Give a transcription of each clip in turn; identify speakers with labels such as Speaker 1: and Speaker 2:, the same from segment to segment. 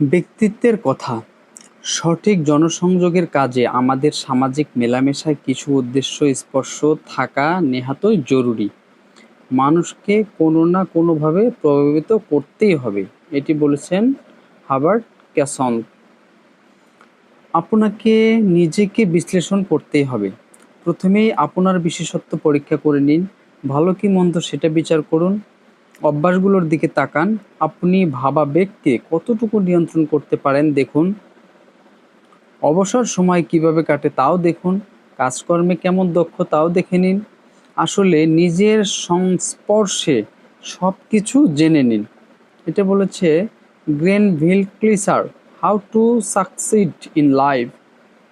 Speaker 1: ব্যক্তিত্বের কথা। সঠিক জনসংযোগের কাজে আমাদের সামাজিক মেলামেশায় কিছু উদ্দেশ্য, স্পর্শ থাকা নেহাতই জরুরি। মানুষকে কোনো না কোনোভাবে প্রভাবিত করতেই হবে, এটি বলেছেন হাবার্ট ক্যাসন। আপনাকে নিজেকে বিশ্লেষণ করতেই হবে। প্রথমেই আপনার বিশেষত্ব পরীক্ষা করে নিন, ভালো কি মন্দ সেটা বিচার করুন অভ্যাসগুলোর দিকে তাকান, আপনি ভাবাবেগকে কতটুকু নিয়ন্ত্রণ করতে পারেন দেখুন। অবসর সময় কীভাবে কাটে তাও দেখুন, কাজকর্মে কেমন দক্ষ তাও দেখে নিন। আসলে নিজের সংস্পর্শে সব কিছু জেনে নিন। এটা বলেছে Grenville Kleiser, how to succeed in life.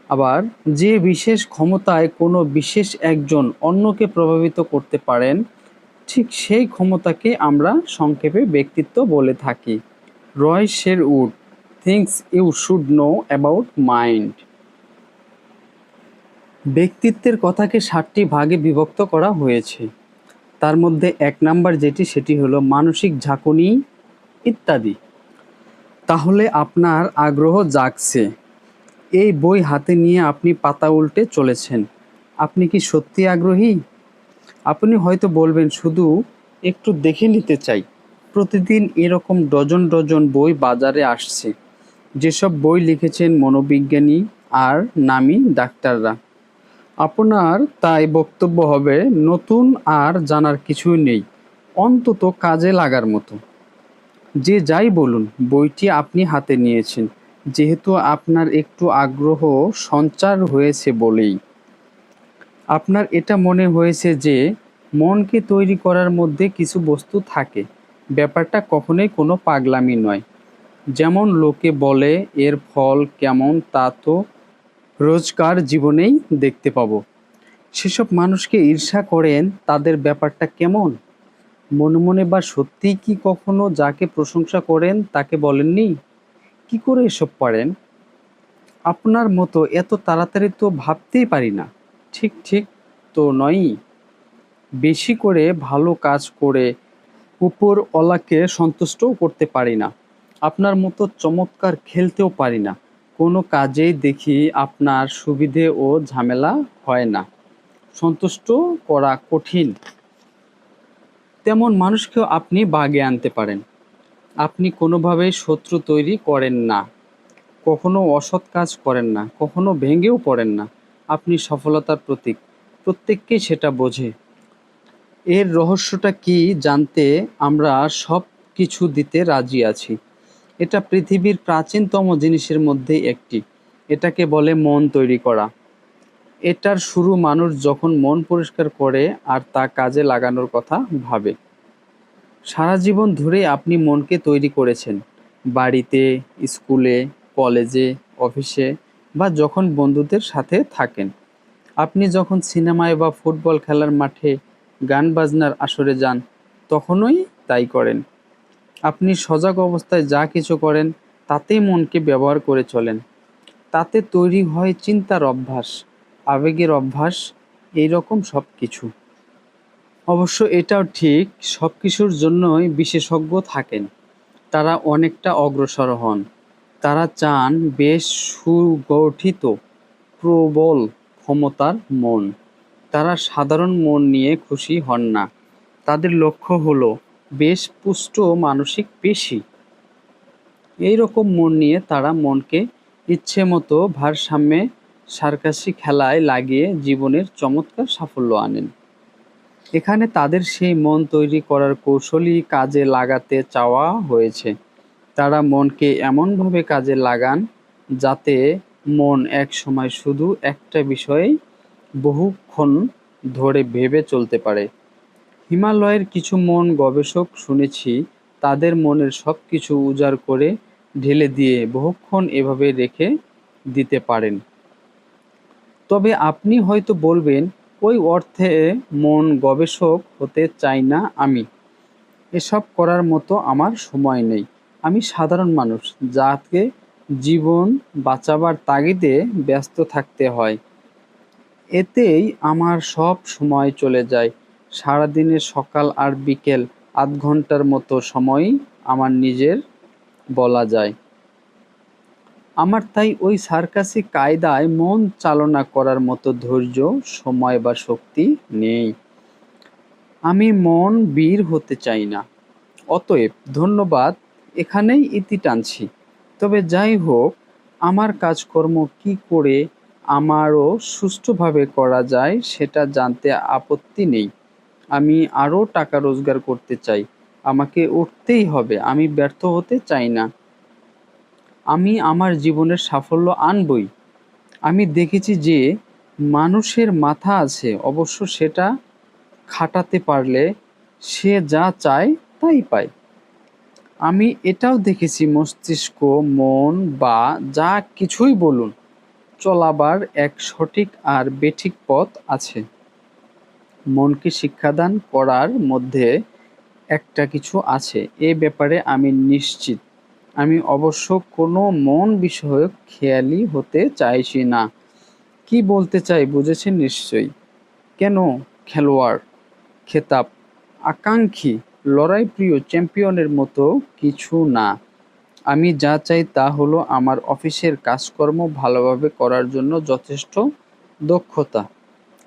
Speaker 1: আবার, যে বিশেষ ক্ষমতায় কোনো বিশেষ একজন অন্যকে প্রভাবিত করতে পারেন ঠিক সেই ক্ষমতাকে আমরা সংক্ষেপে ব্যক্তিত্ব বলে থাকি। Roy Sherwood things you should know about mind ব্যক্তিত্বের কথাকে ষাটটি ভাগে বিভক্ত করা হয়েছে। তার মধ্যে এক নাম্বার যেটি, সেটি হলো মানসিক ঝাঁকুনি ইত্যাদি। তাহলে আপনার আগ্রহ জাগছে। এই বই হাতে নিয়ে আপনি পাতা উল্টে চলেছেন। আপনি কি সত্যি আগ্রহী? আপনি হয়তো বলবেন, শুধু একটু দেখে নিতে চাই। প্রতিদিন এরকম ডজন ডজন বই বাজারে আসছে। যেসব বই লিখেছেন মনোবিজ্ঞানী আর নামি ডাক্তাররা। আপনার তাই বক্তব্য হবে, নতুন আর জানার কিছুই নেই। অন্তত কাজে লাগার মতো। যে যাই বলুন, বইটি আপনি হাতে নিয়েছেন। যেহেতু আপনার একটু আগ্রহ সঞ্চার হয়েছে বলেই। আপনার এটা মনে হয়েছে যে, মনকে তৈরি করার মধ্যে কিছু বস্তু থাকে। ব্যাপারটা কখনোই কোনো পাগলামি নয়। যেমন লোকে বলে, এর ফল কেমন তা তো রোজকার জীবনেই দেখতে পাবো। সেসব মানুষকে ঈর্ষা করেন, তাদের ব্যাপারটা কেমন? মনে মনে, বা সত্যিই কি কখনো যাকে প্রশংসা করেন, তাকে বলেননি? কি করে এসব পারেন? আপনার মতো এত তাড়াতাড়ি তো ভাবতেই পারি না। ঠিক ঠিক তো নয়ই। বেশি করে ভালো কাজ করে উপর অলাকে সন্তুষ্টও করতে পারি না। আপনার মতো চমৎকার খেলতেও পারি না। কোনো কাজেই দেখি আপনার সুবিধে ও ঝামেলা হয় না। সন্তুষ্ট করা কঠিন। তেমন মানুষকেও আপনি বাগে আনতে পারেন। আপনি কোনোভাবেই শত্রু তৈরি করেন না। কখনো অসৎ কাজ করেন না। কখনো ভেঙেও পড়েন না। আপনি সফলতার প্রতীক। প্রত্যেককেই সেটা বোঝে। এর রহস্যটা কি জানতে আমরা সব কিছু দিতে রাজি আছি। এটা পৃথিবীর প্রাচীনতম জিনিসের মধ্যেই একটি। এটাকে বলে মন তৈরি করা। এটার শুরু মানুষ যখন মন পরিষ্কার করে আর তা কাজে লাগানোর কথা ভাবে। সারা জীবন ধরে আপনি মনকে তৈরি করেছেন। বাড়িতে, স্কুলে, কলেজে, অফিসে বা যখন বন্ধুদের সাথে থাকেন। আপনি যখন সিনেমায় বা ফুটবল খেলার মাঠে গান বাজনার আসরে যান, তখনই তাই করেন। আপনি সজাগ অবস্থায় যা কিছু করেন, তাতেই মনকে ব্যবহার করে চলেন। তাতে তৈরি হয় চিন্তার অভ্যাস, আবেগের অভ্যাস এই রকম সব কিছু অবশ্য এটাও ঠিক সব কিছুর জন্যই বিশেষজ্ঞ থাকেন। তারা অনেকটা অগ্রসর হন। তারা চান বেশ সুগঠিত, প্রবল ক্ষমতার মন। তারা সাধারণ মন নিয়ে খুশি হন না। তাদের লক্ষ্য হলো বেশ পুষ্ট মানসিক পেশি। এই রকম মন নিয়ে তারা মনকে ইচ্ছে মতো ভারসাম্যে সার্কাসি খেলায় লাগিয়ে জীবনের চমৎকার সাফল্য আনেন। এখানে তাদের সেই মন তৈরি করার কৌশলই কাজে লাগাতে চাওয়া হয়েছে। তারা মনকে এমনভাবে কাজে লাগান যাতে মন এক সময় শুধু একটা বিষয়েই বহুক্ষণ ধরে ভেবে চলতে পারে। হিমালয়ের কিছু মন গবেষক শুনেছি, তাদের মনের সব কিছু উজাড় করে ঢেলে দিয়ে বহুক্ষণ এভাবে রেখে দিতে পারেন। তবে আপনি হয়তো বলবেন, ওই অর্থে মন গবেষক হতে চাই না আমি। এসব করার মতো আমার সময় নেই। আমি সাধারণ মানুষ, যাকে জীবন বাঁচাবার তাগিদে ব্যস্ত থাকতে হয়। এতেই আমার সব সময় চলে যায়। সারাদিনের সকাল আর বিকেল আধ ঘণ্টার মতো সময় আমার নিজের বলা যায়। আমার তাই ওই সার্কাসি কায়দায় মন চালনা করার মতো ধৈর্য, সময় বা শক্তি নেই। আমি মন বীর হতে চাই না। অতএব ধন্যবাদ এখানেই ইতি টানছি। তবে যাই হোক, আমার কাজকর্ম কি করে আমারও সুষ্ঠুভাবে করা যায় সেটা জানতে আপত্তি নেই। আমি আরও টাকা রোজগার করতে চাই। আমাকে উঠতেই হবে, আমি ব্যর্থ হতে চাই না। আমি আমার জীবনের সাফল্য আনবই। আমি দেখেছি যে মানুষের মাথা আছে, অবশ্য সেটা খাটাতে পারলে সে যা চায় তাই পায়। আমি এটাও দেখেছি, মস্তিষ্ক, মন বা যা কিছুই বলুন, চলাবার এক সঠিক আর বেঠিক পথ আছে। মনকে শিক্ষাদান করার মধ্যে একটা কিছু আছে, এ ব্যাপারে আমি নিশ্চিত। আমি অবশ্য কোনো মন বিষয়ক খেয়ালি হতে চাইছি না। কি বলতে চাই বুঝেছেন নিশ্চয়ই। কেন? খেলোয়াড়, খেতাব, আকাঙ্ক্ষী লড়াই প্রিয় চ্যাম্পিয়নের মতো কিছু না। আমি যা চাই তা হলো আমার অফিসের কাজকর্ম ভালোভাবে করার জন্য যথেষ্ট দক্ষতা।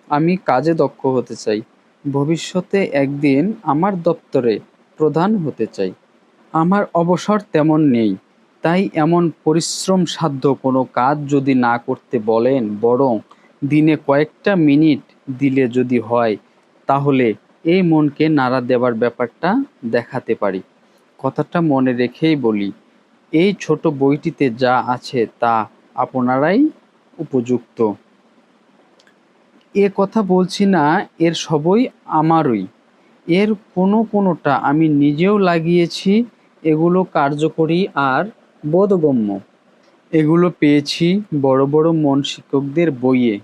Speaker 1: আমি কাজে দক্ষ হতে চাই। ভবিষ্যতে একদিন আমার দপ্তরে প্রধান হতে চাই। আমার অবসর তেমন নেই, তাই এমন পরিশ্রম সাধ্য কোনো কাজ যদি না করতে বলেন, বরং দিনে কয়েকটা মিনিট দিলে যদি হয়, তাহলে এই মনকে নাড়া দেওয়ার ব্যাপারটা দেখাতে পারি। কথাটা মনে রেখেই বলি, এই ছোট বইটিতে যা আছে তা আপনারাই উপযুক্ত। এ কথা বলছি না, এর সবই আমারই। এর কোনো কোনোটা আমি নিজেও লাগিয়েছি, এগুলো কার্যকরী আর বোধগম্য। এগুলো পেয়েছি বড় বড় মন শিক্ষকদের বইয়ে।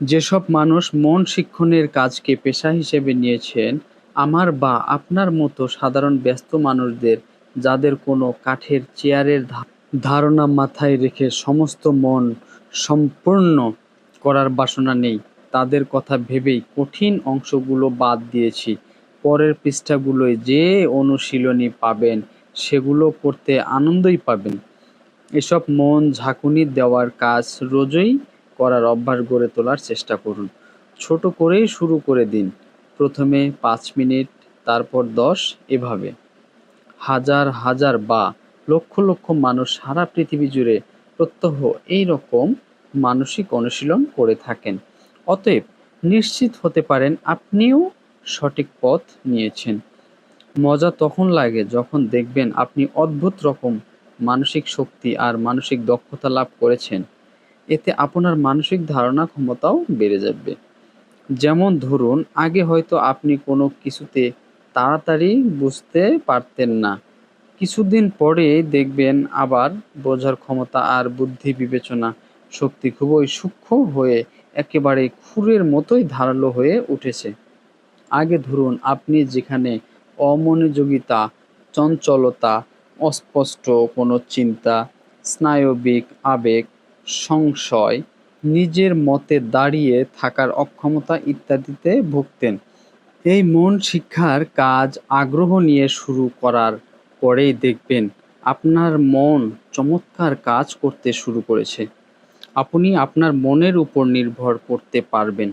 Speaker 1: যেসব মানুষ মন শিক্ষণের কাজকে পেশা হিসেবে নিয়েছেন, আমার বা আপনার মতো সাধারণ ব্যস্ত মানুষদের যাদের কোনো কাঠের চেয়ারের ধারণা মাথায় রেখে সমস্ত মন সম্পূর্ণ করার বাসনা নেই, তাদের কথা ভেবেই কঠিন অংশগুলো বাদ দিয়েছি। পরের পৃষ্ঠাগুলোয় যে অনুশীলনী পাবেন, সেগুলো করতে আনন্দই পাবেন। এসব মন ঝাঁকুনি দেওয়ার কাজ রোজই করার অভ্যাস গড়ে তোলার চেষ্টা করুন। ছোট করেই শুরু করে দিন। প্রথমে পাঁচ মিনিট, তারপর দশ, এভাবে। হাজার হাজার বা লক্ষ লক্ষ মানুষ সারা পৃথিবী জুড়ে প্রত্যহ এই রকম মানসিক অনুশীলন করে থাকেন। অতএব নিশ্চিত হতে পারেন আপনিও সঠিক পথ নিয়েছেন। মজা তখন লাগে যখন দেখবেন আপনি অদ্ভুত রকম মানসিক শক্তি আর মানসিক দক্ষতা লাভ করেছেন। এতে আপনার মানসিক ধারণা ক্ষমতাও বেড়ে যাবে। যেমন ধরুন, আগে হয়তো আপনি কোনো কিছুতে তাড়াতাড়ি বুঝতে পারতেন না। কিছুদিন পরে দেখবেন আবার বোঝার ক্ষমতা আর বুদ্ধি বিবেচনা শক্তি খুবই সূক্ষ্ম হয়ে একেবারে খুরের মতোই ধারালো হয়ে উঠেছে। আগে ধরুন, আপনি যেখানে অমনোযোগিতা, চঞ্চলতা, অস্পষ্ট কোনো চিন্তা, স্নায়বিক আবেগ সংশয় নিজের মতে দাঁড়িয়ে থাকার অক্ষমতা ইত্যাদিতে ভুগতেন। এই মন শিক্ষার কাজ আগ্রহ নিয়ে শুরু করার পরেই দেখবেন আপনার মন চমৎকার কাজ করতে শুরু করেছে। আপনি আপনার মনের উপর নির্ভর করতে পারবেন।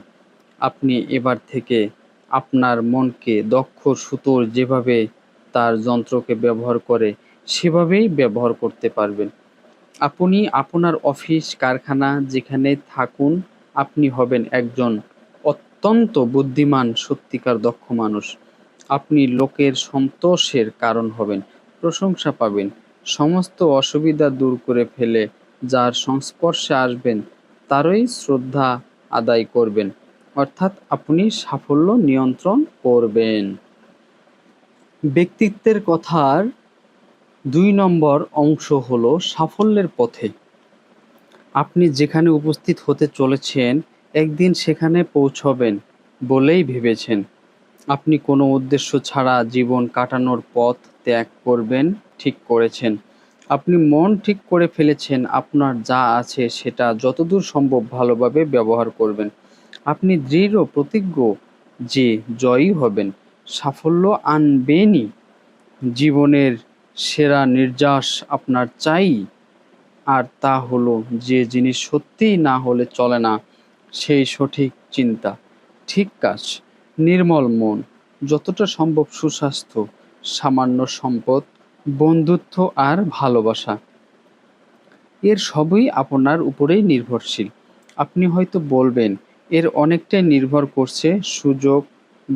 Speaker 1: আপনি এবার থেকে আপনার মনকে দক্ষ সুতোর যেভাবে তার যন্ত্রকে ব্যবহার করে, সেভাবেই ব্যবহার করতে পারবেন। আপনি আপনার অফিস, কারখানা যেখানে থাকুন, আপনি হবেন একজন অত্যন্ত বুদ্ধিমান, সত্যিকার, দক্ষ মানুষ। আপনি লোকের সন্তোষের কারণ হবেন, প্রশংসা পাবেন। সমস্ত অসুবিধা দূর করে ফেলে যার সংস্পর্শে আসবেন, তারই শ্রদ্ধা আদায় করবেন। অর্থাৎ আপনি সাফল্য নিয়ন্ত্রণ করবেন। ব্যক্তিত্বের কথার দুই নম্বর অংশ হলো সাফল্যের পথে। আপনি যেখানে উপস্থিত হতে চলেছেন, একদিন সেখানে পৌঁছবেন বলেই ভেবেছেন। আপনি কোনো উদ্দেশ্য ছাড়া জীবন কাটানোর পথ ত্যাগ করবেন, ঠিক করেছেন। আপনি মন ঠিক করে ফেলেছেন, আপনার যা আছে সেটা যতদূর সম্ভব ভালোভাবে ব্যবহার করবেন। আপনি দৃঢ়, প্রতিজ্ঞ যে জয়ী হবেন, সাফল্য আনবেনই। জীবনের সেরা নির্যাস আপনার চাই। আর তা হলো যে জিনিস সত্যিই না হলে চলে না, সেই সঠিক চিন্তা। ঠিক কাজ, নির্মল মন, যতটা সম্ভব সুস্বাস্থ্য, সামান্য সম্পদ, বন্ধুত্ব আর ভালোবাসা। এর সবই আপনার উপরেই নির্ভরশীল। আপনি হয়তো বলবেন, এর অনেকটাই নির্ভর করছে সুযোগ,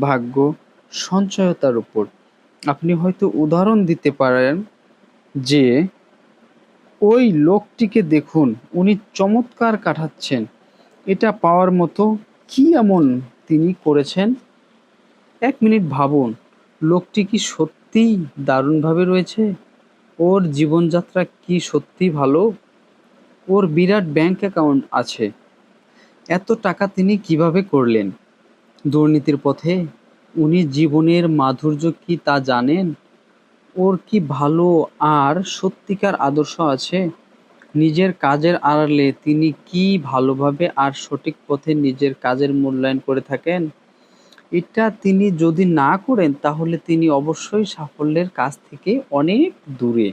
Speaker 1: ভাগ্য, সঞ্চয়তার উপর। আপনি হয়তো উদাহরণ দিতে পারেন যে ওই লোকটিকে দেখুন, উনি চমৎকার কাটাচ্ছেন। এটা পাওয়ার মতো কি এমন তিনি করেছেন? এক মিনিট ভাবুন, লোকটি কি সত্যিই দারুণভাবে রয়েছে? ওর জীবনযাত্রা কি সত্যি ভালো? ওর বিরাট ব্যাংক অ্যাকাউন্ট আছে। এত টাকা তিনি কীভাবে করলেন? দুর্নীতির পথে উনি জীবনের মাধুর্য কি তা জানেন? ওর কি ভালো আর সত্যিকার আদর্শ আছে? নিজের কাজের আড়ালে তিনি কি ভালোভাবে আর সঠিক পথে নিজের কাজের মূল্যায়ন করে থাকেন? এটা তিনি যদি না করেন, তাহলে তিনি অবশ্যই সাফল্যের কাছ থেকে অনেক দূরে।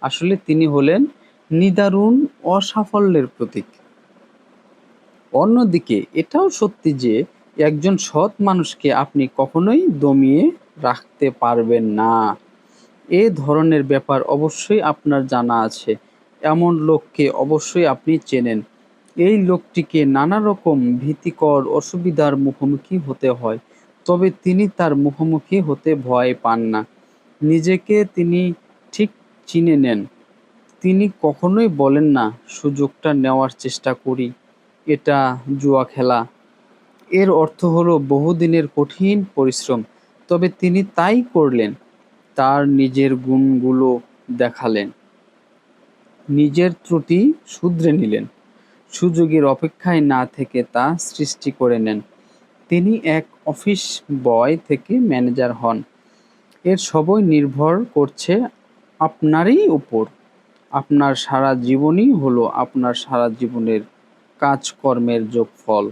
Speaker 1: আসলে তিনি হলেন নিদারুণ অসাফল্যের প্রতীক। অন্যদিকে, এটাও সত্যি যে একজন সৎ মানুষকে আপনি কখনোই দমিয়ে রাখতে পারবেন না। এ ধরনের ব্যাপার অবশ্যই আপনার জানা আছে। এমন লোককে অবশ্যই আপনি চেনেন। এই লোকটিকে নানা রকম ভীতিকর অসুবিধার মুখোমুখি হতে হয়, তবে তিনি তার মুখোমুখি হতে ভয় পান না। নিজেকে তিনি ঠিক চিনে নেন। তিনি কখনোই বলেন না, সুযোগটা নেওয়ার চেষ্টা করি। এটা জুয়া খেলা। এর অর্থ হলো বহুদিনের কঠিন পরিশ্রম। তবে তিনি তাই করলেন, তার নিজের গুণগুলো দেখালেন। নিজের ত্রুটি শুধরে নিলেন। সুযোগের অপেক্ষায় না থেকে তা সৃষ্টি করে নেন। তিনি এক অফিস বয় থেকে ম্যানেজার হন। এর সবই নির্ভর করছে আপনারই উপর। আপনার সারা জীবনই হলো আপনার সারা জীবনের কাজকর্মের যোগফল।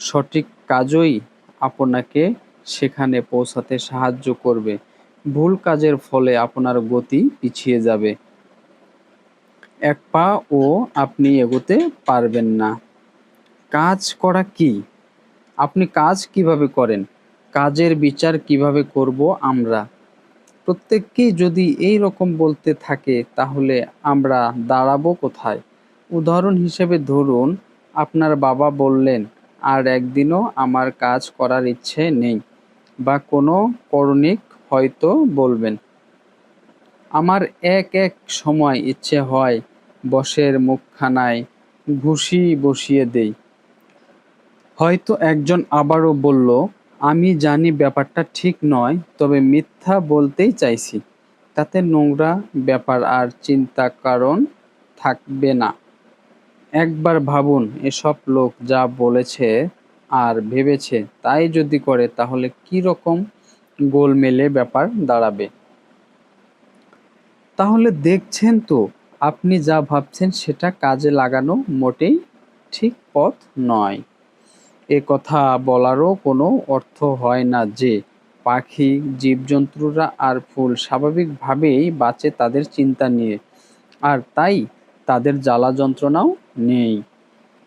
Speaker 1: সঠিক কাজই আপনাকে সেখানে পৌঁছাতে সাহায্য করবে। ভুল কাজের ফলে আপনার গতি পিছিয়ে যাবে। এক পা ও আপনি এগোতে পারবেন না। কাজ করা কি? আপনি কাজ কীভাবে করেন? কাজের বিচার কীভাবে করব আমরা? প্রত্যেককেই যদি এই রকম বলতে থাকে, তাহলে আমরা দাঁড়াবো কোথায়? উদাহরণ হিসেবে ধরুন, আপনার বাবা বললেন আর একদিনও আমার কাজ করার ইচ্ছে নেই, বা কোনো করণিক হয়তো বলবেন। আমার এক এক সময় ইচ্ছে হয় বসের মুখখানায় ঘুষি বসিয়ে দেই। হয়তো একজন আবারও বলল, আমি জানি ব্যাপারটা ঠিক নয়, তবে মিথ্যা বলতেই চাইছি। তাতে নোংরা ব্যাপার আর চিন্তা কারণ থাকবে না। একবার ভাবুন, এসব লোক যা বলেছে আর ভেবেছে তাই যদি করে, তাহলে কি রকম গোলমেলে ব্যাপার দাঁড়াবে? তাহলে দেখছেন তো, আপনি যা ভাবছেন সেটা কাজে লাগানো মোটেই ঠিক পথ নয়। এ কথা বলারও কোনো অর্থ হয় না যে, পাখি, জীবজন্তুরা আর ফুল স্বাভাবিকভাবেই বাঁচে তাদের চিন্তা নিয়ে। আর তাই তাদের জ্বালা যন্ত্রণাও নেই।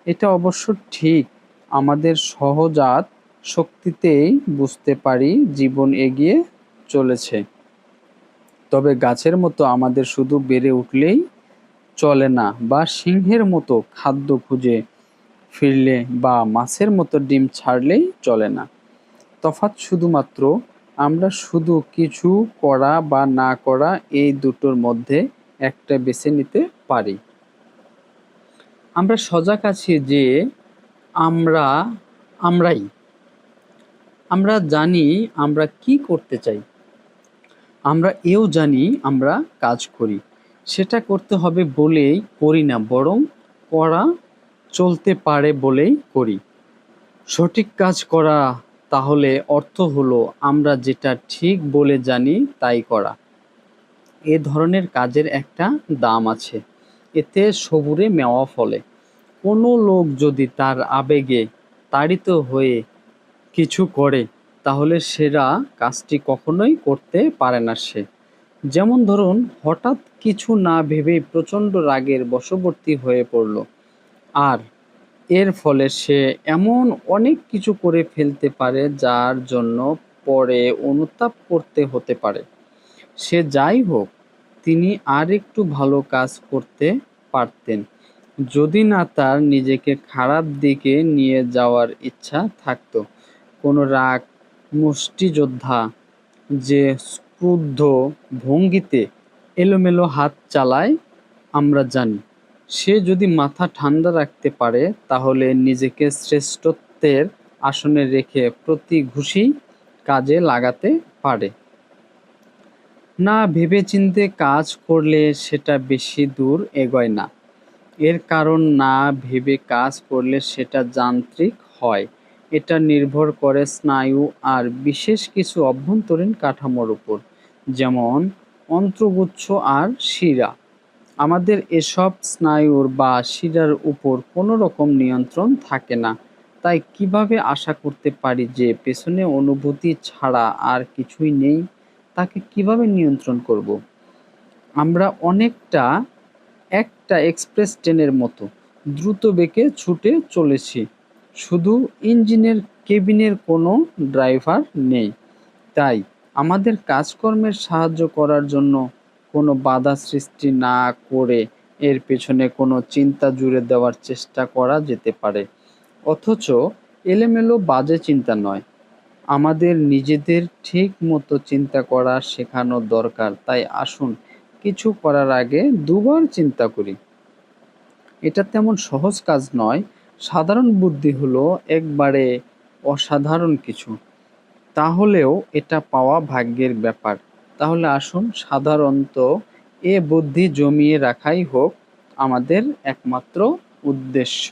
Speaker 1: এটা অবশ্য ঠিক। আমাদের সহজাত শক্তিতেই বুঝতে পারি জীবন এগিয়ে চলেছে। তবে গাছের মতো আমাদের শুধু বেড়ে উঠলেই চলে না, বা সিংহের মতো খাদ্য খুঁজে ফিরলে বা মাছের মতো ডিম ছাড়লেই চলে না। তফাৎ শুধুমাত্র আমরা শুধু কিছু করা বা না করা এই দুটোর মধ্যে একটা বেছে নিতে পারি। আমরা সজাগ আছি যে আমরা, আমরাই। আমরা জানি আমরা কি করতে চাই। আমরা এও জানি আমরা কাজ করি। সেটা করতে হবে বলেই করি না, বরং করা চলতে পারে বলেই করি। সঠিক কাজ করা তাহলে অর্থ হলো আমরা যেটা ঠিক বলে জানি তাই করা। এ ধরনের কাজের একটা দাম আছে। এতে সবুরে মেওয়া ফলে। কোনো লোক যদি তার আবেগে তাড়িত হয়ে কিছু করে, তাহলে সেরা কাজটি কখনোই করতে পারে না সে। যেমন ধরুন, হঠাৎ কিছু না ভেবেই প্রচণ্ড রাগের বশবর্তী হয়ে পড়ল। আর এর ফলে সে এমন অনেক কিছু করে ফেলতে পারে যার জন্য পরে অনুতাপ করতে হতে পারে। সে যাই হোক তিনি আর একটু ভালো কাজ করতে পারতেন, যদি না তার নিজেকে খারাপ দিকে নিয়ে যাওয়ার ইচ্ছা থাকত। কোনো রাগ মুষ্টিযোদ্ধা যে ক্রুদ্ধ ভঙ্গিতে এলোমেলো হাত চালায়, আমরা জানি। সে যদি মাথা ঠান্ডা রাখতে পারে, তাহলে নিজেকে শ্রেষ্ঠত্বের আসনে রেখে প্রতি ঘুষি কাজে লাগাতে পারে। না ভেবেচিন্তে কাজ করলে সেটা বেশি দূর এগোয় না। এর কারণ না ভেবে কাজ করলে সেটা যান্ত্রিক হয়। এটা নির্ভর করে স্নায়ু আর বিশেষ কিছু অভ্যন্তরীণ কাঠামোর উপর, যেমন অন্ত্রগুচ্ছ আর শিরা। আমাদের এসব স্নায়ুর বা শিরার উপর কোনো রকম নিয়ন্ত্রণ থাকে না। তাই কীভাবে আশা করতে পারি যে পেছনে অনুভূতি ছাড়া আর কিছুই নেই? তাকে কীভাবে নিয়ন্ত্রণ করব? আমরা অনেকটা একটা এক্সপ্রেস ট্রেনের মতো দ্রুত বেগে ছুটে চলেছি। শুধু ইঞ্জিনের কেবিনের কোনো ড্রাইভার নেই। তাই আমাদের কাজকর্মের সাহায্য করার জন্য কোনো বাধা সৃষ্টি না করে এর পেছনে কোনো চিন্তা জুড়ে দেওয়ার চেষ্টা করা যেতে পারে। অথচ এলোমেলো বাজে চিন্তা নয়। আমাদের নিজেদের ঠিক মতো চিন্তা করা শেখানো দরকার। তাই আসুন, কিছু করার আগে দুবার চিন্তা করি। এটা তেমন সহজ কাজ নয়। সাধারণ বুদ্ধি হলো একবারে অসাধারণ কিছু। তাহলেও এটা পাওয়া ভাগ্যের ব্যাপার। তাহলে আসুন, সাধারণত এ বুদ্ধি জমিয়ে রাখাই হোক আমাদের একমাত্র উদ্দেশ্য।